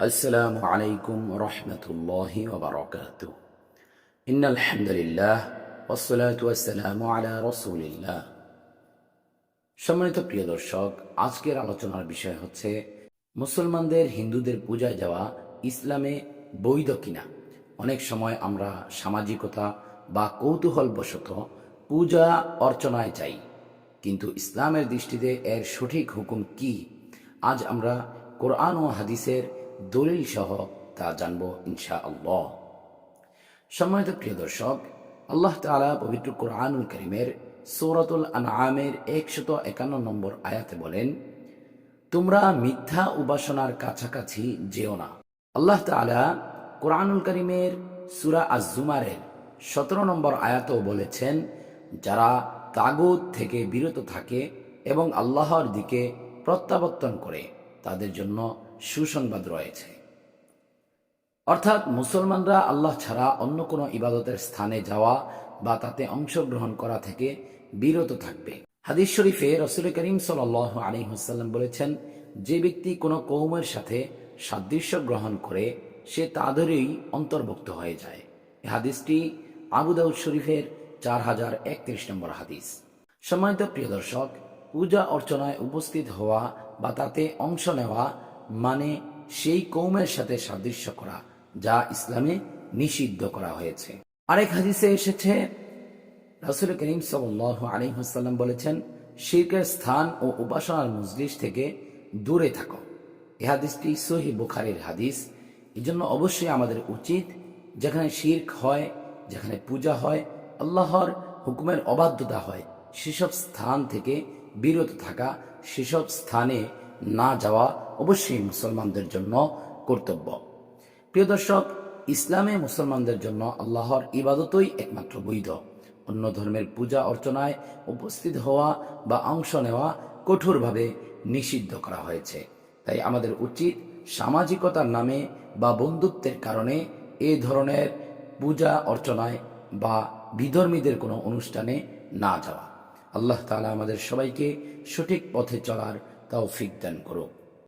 السلام عليكم ورحمة الله وبركاته إن الحمد لله والصلاة والسلام على رسول الله সম্মানিত প্রিয় দর্শক আজকের আলোচনার বিষয় হচ্ছে মুসলমানদের হিন্দুদের পূজায় যাওয়া ইসলামে বৈধ কিনা অনেক সময় আমরা সামাজিকতা বা কৌতূহলবশত পূজা অর্চনায় যাই কিন্তু ইসলামের দৃষ্টিতে এর সঠিক হুকুম কি আজ আমরা কোরআন ও হাদিসের দলিল সহ তা জানব ইনশা আল্লাহ সম্মানিত প্রিয় দর্শক, আল্লাহ তাআলা পবিত্র কোরআনুল করিমের সৌরাতুল আনআমের একশত একান্ন নম্বর আয়াতে বলেন, তোমরা মিথ্যা উপাসনার কাছাকাছি যেও না। আল্লাহ তাআলা কোরআনুল করিমের সুরা আজুমারের সতেরো নম্বর আয়াতও বলেছেন, যারা তাগুত থেকে বিরত থাকে এবং আল্লাহর দিকে প্রত্যাবর্তন করে, তাদের জন্য সুসংবাদ রয়েছে। অর্থাৎ মুসলমানরা আল্লাহ ছাড়া অন্য কোনো ইবাদতের স্থানে যাওয়া বা তাতে অংশগ্রহণ করা থেকে বিরত থাকবে। হাদিস শরীফে রসুল করিম সাল আলী হাসাল্লাম বলেছেন, যে ব্যক্তি কোনো কৌমের সাথে সাদৃশ্য গ্রহণ করে, সে তাদেরই অন্তর্ভুক্ত হয়ে যায়। হাদিসটি আবু দাউদ শরীফের চার হাজার একত্রিশ নম্বর হাদিস। সম্মানিত প্রিয় দর্শক, পূজা অর্চনায় উপস্থিত হওয়া বা তাতে অংশ নেওয়া মানে সেই কৌমের সাথে সাদৃশ্য করা, যা ইসলামে নিষিদ্ধ করা হয়েছে। আরেক হাদিসে এসেছে, রাসুল করিম আলিহাসাল্লাম বলেছেন, শির্কের স্থান ও উপাসনার মজলিস থেকে দূরে থাকো। এ হাদিসটি সহি বুখারের হাদিস। এই জন্য অবশ্যই আমাদের উচিত, যেখানে শির্ক হয়, যেখানে পূজা হয়, আল্লাহর হুকুমের অবাধ্যতা হয়, সেসব স্থান থেকে বিরত থাকা, সেসব স্থানে না যাওয়া অবশ্যই মুসলমানদের জন্য কর্তব্য। প্রিয় দর্শক, ইসলামে মুসলমানদের জন্য আল্লাহর ইবাদতই একমাত্র বৈধ। অন্য ধর্মের পূজা অর্চনায় উপস্থিত হওয়া বা অংশ নেওয়া কঠোরভাবে নিষিদ্ধ করা হয়েছে। তাই আমাদের উচিত সামাজিকতার নামে বা বন্ধুত্বের কারণে এ ধরনের পূজা অর্চনায় বা বিধর্মীদের কোনো অনুষ্ঠানে না যাওয়া। আল্লাহ তালা আমাদের সবাইকে সঠিক পথে চলার তৌফিক দান করুক।